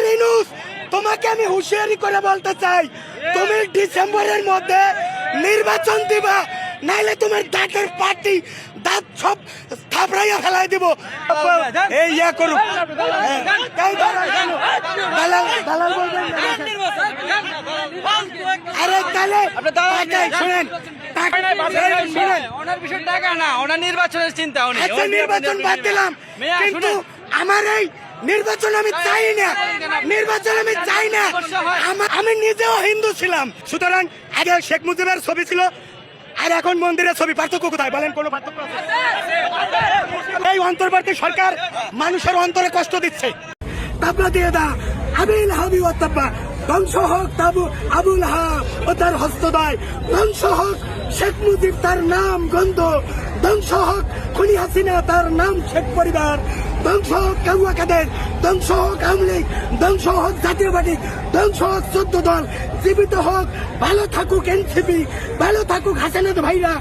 Doctor Yunus তোমাকে আমি হুঁশিয়ারি করে বলতে চাই তুমি ডিসেম্বরের মধ্যে নির্বাচন দিবা নাইলে তোমার দাঁতের পার্টি দাঁত সব থাপড়াইয়া ফেলাই দিব। এই ইয়া করুক। আরে তাহলে শুনেন টাকা- শুনেন, শুনেন ওনার বিষয় টাকা না ওনার নির্বাচনের চিন্তা উনি আচ্ছা নির্বাচন বাদ দিলাম। কিন্তু আমার এই নির্বাচন আমি চাই না। নির্বাচন আমি চাই না। আমি নিজেও হিন্দু ছিলাম। সুতরাং আগে শেখ মুজিবের ছবি ছিল আর এখন মন্দিরের ছবি। পার্থক্য কোথায়? বলেন কোনো পার্থক্য এই অন্তর্বর্তী সরকার মানুষের অন্তরে কষ্ট দিচ্ছে। তাবলা দিয়ে দা আবিল হাবি ও তাব্বা ধ্বংস হোক তাবু আবুল হা ও তার হস্তদয়। ধ্বংস হোক শেখ মুজিব তার নাম গন্ধ। ধ্বংস হোক খুনি হাসিনা তার নাম শেখ পরিবার। ধ্বংস হোক কাদের ধ্বংস হোক আওয়ামী লীগ, ধ্বংস হোক জাতীয় ধ্বংস হোক চোদ্দ দল, জীবিত হোক, ভালো থাকুক এনসিপি, ভালো থাকুক হাসানাত ভাইরা।